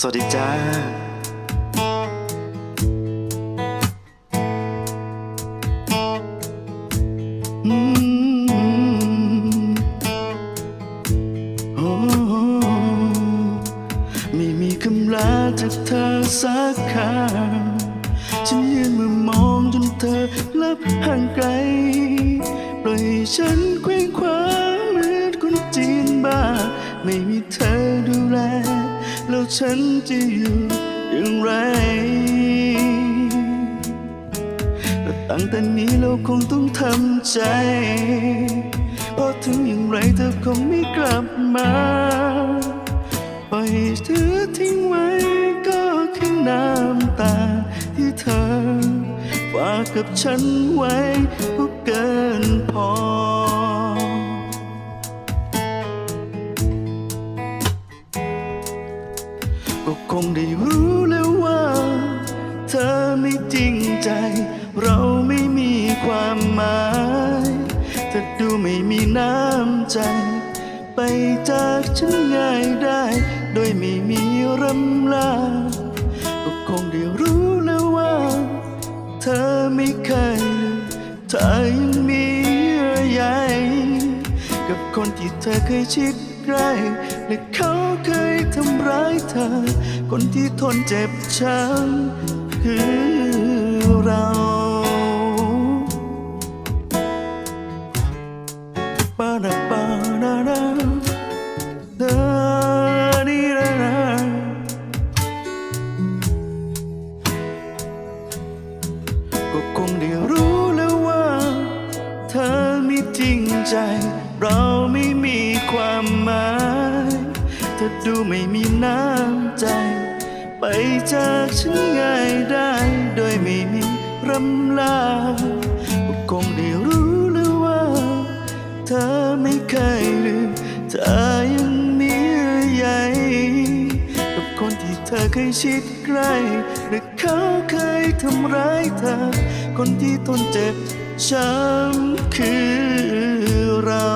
สวัสดีจ้าไม่มีคำลาจากเธอสักคำฉันยืนมือมองจนเธอลับห่างไกล ปล่อยฉันเคว้งคว้างเหมือนคนจีนบ้า ไม่มีเธอ ฉันจะอยู่อย่างไรแต่ตั้งแต่นี้เราคงต้องทำใจ เพราะถึงอย่างไรเธอคงไม่กลับมาปล่อยเธอทิ้งไว้ก็คือน้ำตาที่เธอฝากกับฉันไว้ก็เกินพอ ก็คงได้รู้แล้วว่า เธอไม่จริงใจ เราไม่มีความหมายเธอดูไม่มีน้ำใจ ไปจากฉันง่ายได้ โดยไม่มีรำลาก็คงได้รู้แล้วว่า เธอไม่เคยเธอยังมีเยื่อใยกับคนที่เธอเคยชิด ใกล้และเขาเคยทำร้ายเธอ คนที่ทนเจ็บช้ำคือเราปาดาปาดาดาดาดีดาดาก็คงได้รู้ อไม่จริงใจ เราไม่มีความหมายเธอดูไม่มีน้ำใจ ไปจากฉันง่ายได้ โดยไม่มีรำลาคงได้รู้แล้วว่า เธอไม่เคยลืมเธอยังมีเยื่กับคนที่เธอเคยชิดใกล้และเขาเคยทำร้ายเธอ คนที่ทนเจ็บ ช้ำคือเรา